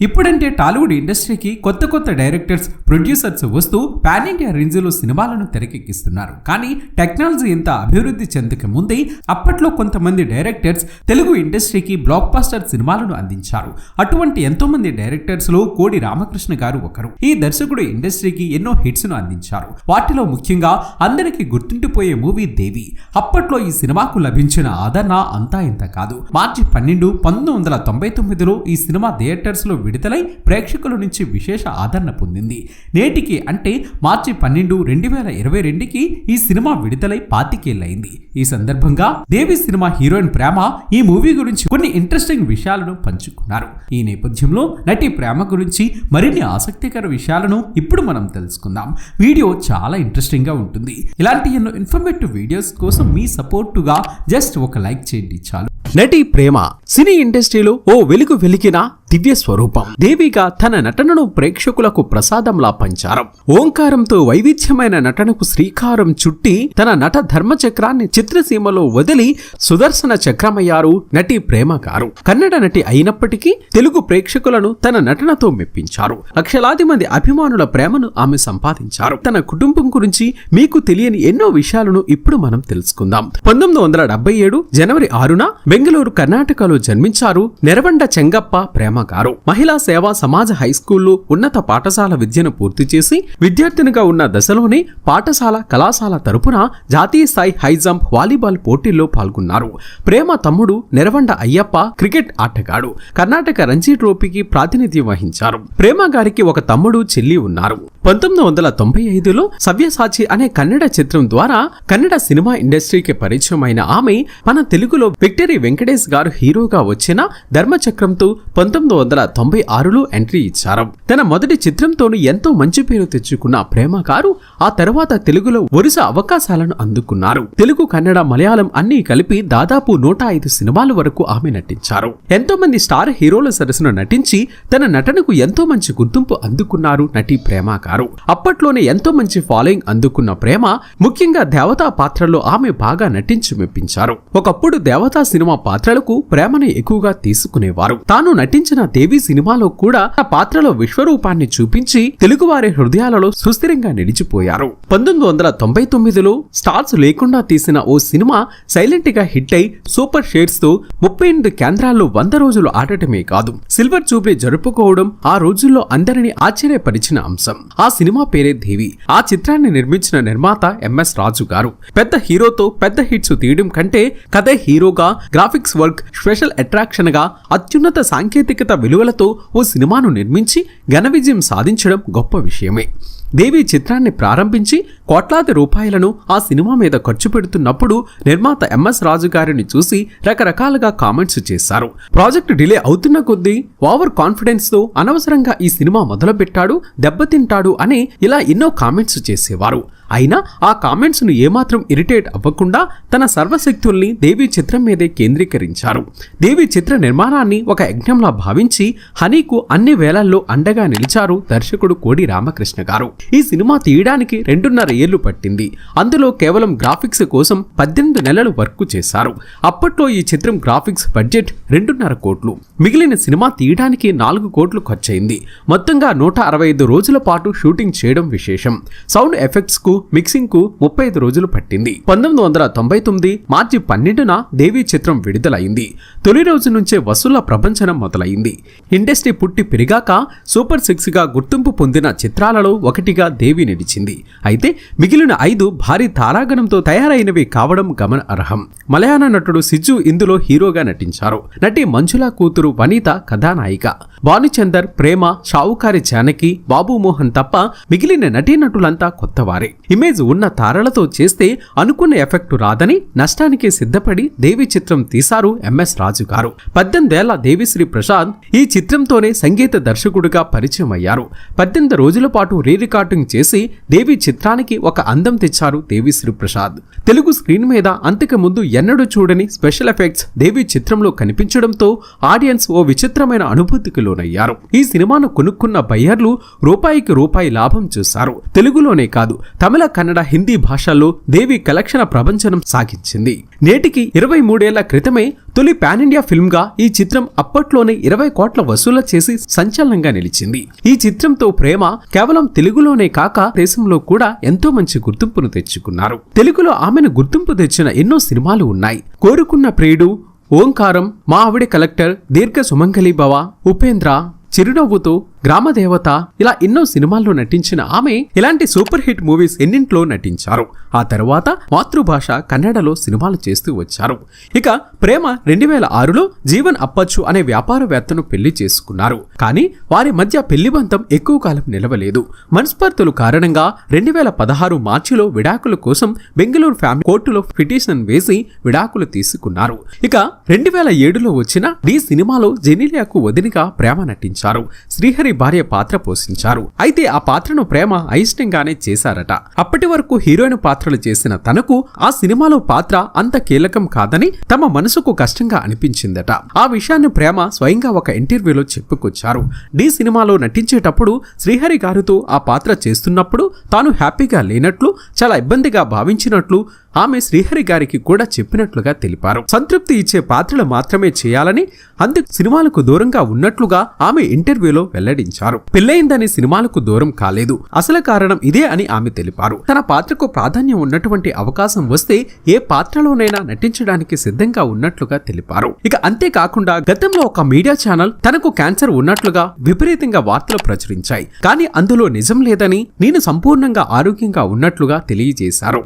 ఇప్పుడంటే టాలీవుడ్ ఇండస్ట్రీకి కొత్త కొత్త డైరెక్టర్స్ ప్రొడ్యూసర్స్ వస్తూ పాన్ ఇండియా రేంజ్లో సినిమాలను తెరకెక్కిస్తున్నారు. కానీ టెక్నాలజీ ఇంత అభివృద్ధి చెందక ముందే అప్పట్లో కొంతమంది డైరెక్టర్స్ తెలుగు ఇండస్ట్రీకి బ్లాక్ బాస్టర్ సినిమాలను అందించారు. అటువంటి ఎంతో మంది డైరెక్టర్స్లో కోడి రామకృష్ణ గారు ఒకరు. ఈ దర్శకుడు ఇండస్ట్రీకి ఎన్నో హిట్స్ను అందించారు. వాటిలో ముఖ్యంగా అందరికీ గుర్తుండిపోయే మూవీ దేవి. అప్పట్లో ఈ సినిమాకు లభించిన ఆదరణ అంతా ఇంత కాదు. మార్చి పన్నెండు పంతొమ్మిది వందల తొంభై తొమ్మిదిలో ఈ సినిమా థియేటర్స్లో విడుదలై ప్రేక్షకుల నుంచి విశేష ఆదరణ పొందింది. నేటికి అంటే మార్చి పన్నెండు రెండు వేల ఇరవై రెండుకి ఈ సినిమా విడుదలై పాతికేళ్ళయింది ఈ సందర్భంగా దేవి సినిమా హీరోయిన్ ప్రేమ ఈ మూవీ గురించి కొన్ని ఇంట్రెస్టింగ్ విషయాలను పంచుకున్నారు. ఈ నేపథ్యంలో నటి ప్రేమ గురించి మరిన్ని ఆసక్తికర విషయాలను ఇప్పుడు మనం తెలుసుకుందాం. వీడియో చాలా ఇంట్రెస్టింగ్గా ఉంటుంది. ఇలాంటి ఎన్నో ఇన్ఫర్మేటివ్ వీడియోస్ కోసం మీ సపోర్టుగా జస్ట్ ఒక లైక్ చేయండి చాలు. నటి ప్రేమ సినీ ఇండస్ట్రీలో ఓ వెలుగు వెలికిన దివ్య స్వరూపం. దేవిగా తన నటనను ప్రేక్షకులకు ప్రసాదంలా పంచారం. ఓంకారంతో వైవిధ్యమైన నటనకు శ్రీకారం చుట్టి తన నట ధర్మచక్రాన్ని చిత్రసీమలో వదిలి సుదర్శన చక్రమయ్యారు నటి ప్రేమ గారు కన్నడ నటి అయినప్పటికీ తెలుగు ప్రేక్షకులను తన నటనతో మెప్పించారు. లక్షలాది మంది అభిమానుల ప్రేమను ఆమె సంపాదించారు. తన కుటుంబం గురించి మీకు తెలియని ఎన్నో విషయాలను ఇప్పుడు మనం తెలుసుకుందాం. పంతొమ్మిది వందల డెబ్బై ఏడు జనవరి ఆరున బెంగళూరు కర్ణాటకలో జన్మించారు నెరవండ చెంగప్ప ప్రేమ గారు. మహిళా సేవా సమాజ హైస్కూల్లో ఉన్నత పాఠశాల విద్యను పూర్తి చేసి విద్యార్థినిగా ఉన్న దశలోనే పాఠశాల కళాశాల తరపున జాతీయ స్థాయి హై జంప్ వాలీబాల్ పోటీల్లో పాల్గొన్నారు. ప్రేమ తమ్ముడు నెరవండ అయ్యప్ప క్రికెట్ ఆటగాడు. కర్ణాటక రంజీ ట్రోఫీకి ప్రాతినిధ్యం వహించారు. ప్రేమ గారికి ఒక తమ్ముడు చెల్లి ఉన్నారు. పంతొమ్మిది వందల తొంభై ఐదులో సవ్యసాచి అనే కన్నడ చిత్రం ద్వారా కన్నడ సినిమా ఇండస్ట్రీకి పరిచయమైన ఆమె మన తెలుగులో విక్టరీ వెంకటేష్ గారు హీరోగా వచ్చిన ధర్మచక్రంతో పంతొమ్మిది వందల తొంభై ఆరులో ఎంట్రీ ఇచ్చారు. తన మొదటి చిత్రంతోనూ ఎంతో మంచి పేరు తెచ్చుకున్న ప్రేమ గారు ఆ తర్వాత తెలుగులో వరుస అవకాశాలను అందుకున్నారు. తెలుగు కన్నడ మలయాళం అన్ని కలిపి దాదాపు నూట ఐదు సినిమాల వరకు ఆమె నటించారు. ఎంతో మంది స్టార్ హీరోల సరసన నటించి తన నటనకు ఎంతో మంచి గుర్తింపు అందుకున్నారు నటి ప్రేమ గారు. అప్పట్లోనే ఎంతో మంచి ఫాలోయింగ్ అందుకున్న ప్రేమ ముఖ్యంగా దేవతా పాత్రలో ఆమె బాగా నటించి మెప్పించారు. ఒకప్పుడు దేవతా సినిమా పాత్రలకు ప్రేమను ఎక్కువగా తీసుకునేవారు. తాను నటించిన దేవి సినిమాలో కూడా తన పాత్రలో విశ్వరూపాన్ని చూపించి తెలుగువారి హృదయాలలో సుస్థిరంగా నిలిచిపోయారు. పంతొమ్మిది వందల తొంభై తొమ్మిదిలో స్టార్స్ లేకుండా తీసిన ఓ సినిమా సైలెంట్గా హిట్ అయి సూపర్ షేడ్స్తో ముప్పై ఎనిమిది కేంద్రాల్లో వంద రోజులు ఆడటమే కాదు. సిల్వర్ జూబ్లీ జరుపుకోవడం ఆ రోజుల్లో అందరినీ ఆశ్చర్యపరిచిన అంశం. ఆ ఆ సినిమా పేరే దేవి. ఆ చిత్రాన్ని నిర్మించిన నిర్మాత ఎంఎస్ రాజు గారు. పెద్ద హీరోతో పెద్ద హిట్స్ తీయడం కంటే కథ హీరోగా గ్రాఫిక్స్ వర్క్ స్పెషల్ అట్రాక్షన్గా అత్యున్నత సాంకేతికత విలువలతో ఓ సినిమాను నిర్మించి ఘన విజయం సాధించడం గొప్ప విషయమే. దేవి చిత్రాన్ని ప్రారంభించి కోట్లాది రూపాయలను ఆ సినిమా మీద ఖర్చు పెడుతున్నప్పుడు నిర్మాత ఎంఎస్ రాజు గారిని చూసి రకరకాలుగా కామెంట్స్ చేశారు. ప్రాజెక్ట్ డిలే అవుతున్న కొద్దీ ఓవర్ కాన్ఫిడెన్స్తో అనవసరంగా ఈ సినిమా మొదలుపెట్టాడు దెబ్బతింటాడు అని ఇలా ఎన్నో కామెంట్స్ చేసేవారు. అయినా ఆ కామెంట్స్ను ఏమాత్రం ఇరిటేట్ అవ్వకుండా తన సర్వశక్తుల్ని దేవి చిత్రం మీదే కేంద్రీకరించారు. దేవి చిత్ర నిర్మాణాన్ని ఒక యజ్ఞంలా భావించి హనీకు అన్ని వేళల్లో అండగా నిలిచారు దర్శకుడు కోడి రామకృష్ణ గారు. ఈ సినిమా తీయడానికి రెండున్నర ఏళ్ళు పట్టింది. అందులో కేవలం గ్రాఫిక్స్ కోసం పద్దెనిమిది నెలలు వర్క్ చేశారు. అప్పట్లో ఈ చిత్రం గ్రాఫిక్స్ బడ్జెట్ రెండున్నర కోట్లు. మిగిలిన సినిమా తీయడానికి నాలుగు కోట్లు ఖర్చయింది. మొత్తంగా నూట అరవై ఐదు రోజుల పాటు షూటింగ్ చేయడం విశేషం. సౌండ్ ఎఫెక్ట్స్కు మిక్సింగ్కు ముప్పై ఐదు రోజులు పట్టింది. పంతొమ్మిది వందల తొంభై తొమ్మిది మార్చి పన్నెండున దేవి చిత్రం విడుదలైంది. తొలి రోజు నుంచే వసూళ్ళ ప్రపంచనం మొదలైంది. ఇండస్ట్రీ పుట్టి పెరిగాక సూపర్ సిక్స్గా గుర్తింపు పొందిన చిత్రాలలో ఒకటిగా దేవి నిలిచింది. అయితే మిగిలిన ఐదు భారీ తారాగణంతో తయారైనవి కావడం గమన అర్హం మలయాళ నటుడు సిజ్జు ఇందులో హీరోగా నటించారు. నటి మంజుల కూతురు వనిత కథానాయిక. భానుచందర్ ప్రేమ షావుకారి జానకి బాబు మోహన్ తప్ప మిగిలిన నటీనటులంతా కొత్తవారే. ఇమేజ్ ఉన్న తారలతో చేస్తే అనుకున్న ఎఫెక్ట్ రాదని నష్టానికి సిద్ధపడి దేవి చిత్రం తీశారు ఎంఎస్ రాజు గారు. పద్దెనిమిదేళ్ళ దేవిశ్రీ ప్రసాద్ ఈ చిత్రంతోనే సంగీత దర్శకుడిగా పరిచయం అయ్యారు. పద్దెనిమిది రోజుల పాటు రీ రికార్డింగ్ చేసి దేవి చిత్రానికి ఒక అందం తెచ్చారు దేవిశ్రీ ప్రసాద్ తెలుగు స్క్రీన్ మీద అంతకు ముందు ఎన్నడూ చూడని స్పెషల్ ఎఫెక్ట్స్ దేవి చిత్రంలో కనిపించడంతో ఆడియన్స్ ఓ విచిత్రమైన అనుభూతికి లోనయ్యారు. ఈ సినిమాను కొనుక్కున్న బయ్యర్లు రూపాయికి రూపాయి లాభం చూశారు. తెలుగులోనే కాదు తమిళ కన్నడ హిందీ భాషల్లో దేవి కలెక్షన్ ప్రపంచనం సాగించింది. నేటికి ఇరవై మూడేళ్ళ క్రితమే తొలి పాన్ ఇండియా ఫిల్మ్గా ఈ చిత్రం అప్పట్లోనే ఇరవై కోట్ల వసూలు చేసి సంచలనంగా నిలిచింది. ఈ చిత్రంతో ప్రేమ కేవలం తెలుగులోనే కాక దేశంలో కూడా ఎంతో మంచి గుర్తింపును తెచ్చుకున్నారు. తెలుగులో ఆమెను గుర్తింపు తెచ్చిన ఎన్నో సినిమాలు ఉన్నాయి. కోరుకున్న ప్రియుడు ఓంకారం మా ఆవిడ కలెక్టర్ దీర్ఘ సుమంగళి భవ ఉపేంద్ర చిరునవ్వుతో గ్రామదేవత ఇలా ఎన్నో సినిమాల్లో నటించిన ఆమె ఇలాంటి సూపర్ హిట్ మూవీస్ ఎన్నింట్లో నటించారు. ఆ తర్వాత మాతృభాష కన్నడలో సినిమాలు చేస్తూ వచ్చారు. ఇక ప్రేమ రెండు వేల ఆరులో జీవన్ అప్పచ్చు అనే వ్యాపారవేత్తను పెళ్ళి చేసుకున్నారు. కానీ వారి మధ్య పెళ్ళి బంధం ఎక్కువ కాలం నిలవలేదు. మనస్పర్ధలు కారణంగా రెండు వేల పదహారు మార్చిలో విడాకుల కోసం బెంగళూరు ఫ్యామిలీ కోర్టులో పిటిషన్ వేసి విడాకులు తీసుకున్నారు. ఇక రెండు వేల ఏడులో వచ్చిన డి సినిమాలో జెనీలియాకు వదినగా ప్రేమ నటించారు. శ్రీహరి భార్య పాత్ర పోషించారు. అయితే ఆ పాత్రను ప్రేమ అయిష్టంగానే చేశారట. అప్పటి వరకు హీరోయిన్ పాత్రలు చేసిన తనకు ఆ సినిమాలో పాత్ర అంత కీలకం కాదని తమ మనసుకు కష్టంగా అనిపించిందట. ఆ విషయాన్ని ప్రేమ స్వయంగా ఒక ఇంటర్వ్యూలో చెప్పుకొచ్చారు. డి సినిమాలో నటించేటప్పుడు శ్రీహరి గారితో ఆ పాత్ర చేస్తున్నప్పుడు తాను హ్యాపీగా లేనట్లు చాలా ఇబ్బందిగా భావించినట్లు ఆమె శ్రీహరి గారికి కూడా చెప్పినట్లుగా తెలిపారు. సంతృప్తి ఇచ్చే పాత్రలు మాత్రమే చేయాలని అందుకు సినిమాలకు దూరంగా ఉన్నట్లుగా ఆమె ఇంటర్వ్యూలో వెల్లడించారు. పెళ్ళయిందని సినిమాలకు దూరం కాలేదు. అసలు కారణం ఇదే అని ఆమె తెలిపారు. తన పాత్రకు ప్రాధాన్యం ఉన్నటువంటి అవకాశం వస్తే ఏ పాత్రలోనైనా నటించడానికి సిద్ధంగా ఉన్నట్లుగా తెలిపారు. ఇక అంతేకాకుండా గతంలో ఒక మీడియా ఛానల్ తనకు క్యాన్సర్ ఉన్నట్లుగా విపరీతంగా వార్తలు ప్రచురించాయి. కానీ అందులో నిజం లేదని నేను సంపూర్ణంగా ఆరోగ్యంగా ఉన్నట్లుగా తెలియజేశారు.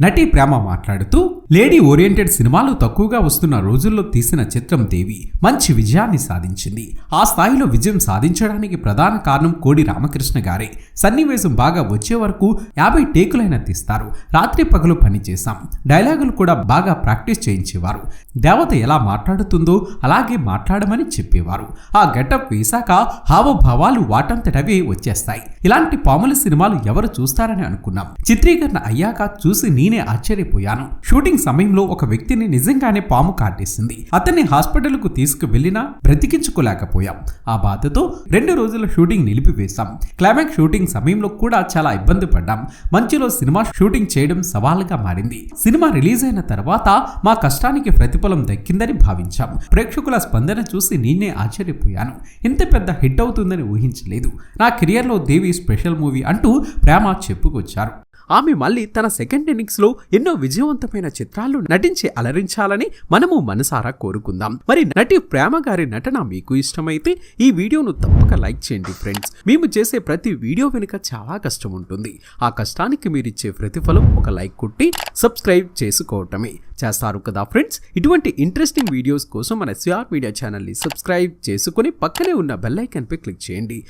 నటి ప్రేమ మాట్లాడుతూ లేడీ ఓరియంటెడ్ సినిమాలు తక్కువగా వస్తున్న రోజుల్లో తీసిన చిత్రం దేవి మంచి విజయాన్ని సాధించింది. ఆ స్థాయిలో విజయం సాధించడానికి ప్రధాన కారణం కోడి రామకృష్ణ గారే. సన్నివేశం బాగా వచ్చే వరకు యాభై టేకులైనా తీస్తారు. రాత్రి పగలు పని చేశాం. డైలాగులు కూడా బాగా ప్రాక్టీస్ చేయించేవారు. దేవత ఎలా మాట్లాడుతుందో అలాగే మాట్లాడమని చెప్పేవారు. ఆ గెటప్ వేశాక హావభావాలు వాటంతటవే వచ్చేస్తాయి. ఇలాంటి పాముల సినిమాలు ఎవరు చూస్తారని అనుకున్నాం. చిత్రీకరణ అయ్యాక చూసి నేనే ఆశ్చర్యపోయాను. షూటింగ్ సమయంలో ఒక వ్యక్తిని నిజంగానే పాము కాటేసింది. అతన్ని హాస్పిటల్కు తీసుకువెళ్ళినా బ్రతికించుకోలేకపోయాం. ఆ బాధతో రెండు రోజుల షూటింగ్ నిలిపివేశాం. క్లైమాక్స్ షూటింగ్ సమయంలో కూడా చాలా ఇబ్బంది పడ్డాం. మంచులో సినిమా షూటింగ్ చేయడం సవాలుగా మారింది. సినిమా రిలీజ్ అయిన తర్వాత మా కష్టానికి ప్రతిఫలం దక్కిందని భావించాం. ప్రేక్షకుల స్పందన చూసి నేనే ఆశ్చర్యపోయాను. ఇంత పెద్ద హిట్ అవుతుందని ఊహించలేదు. నా కెరియర్లో దేవి స్పెషల్ మూవీ అంటూ ప్రేమ చెప్పుకొచ్చారు. ఆమె మళ్ళీ తన సెకండ్ ఇన్నింగ్స్లో ఎన్నో విజయవంతమైన చిత్రాల్లో నటించి అలరించాలని మనము మనసారా కోరుకుందాం. మరి నటి ప్రేమ గారి నటన మీకు ఇష్టమైతే ఈ వీడియోను తప్పక లైక్ చేయండి ఫ్రెండ్స్. మేము చేసే ప్రతి వీడియో వెనుక చాలా కష్టం ఉంటుంది. ఆ కష్టానికి మీరిచ్చే ప్రతిఫలం ఒక లైక్ కొట్టి సబ్స్క్రైబ్ చేసుకోవటమే. చేస్తారు కదా ఫ్రెండ్స్? ఇటువంటి ఇంట్రెస్టింగ్ వీడియోస్ కోసం మన సిఆర్ మీడియా ఛానల్ని సబ్స్క్రైబ్ చేసుకుని పక్కనే ఉన్న బెల్ ఐకాన్పై క్లిక్ చేయండి.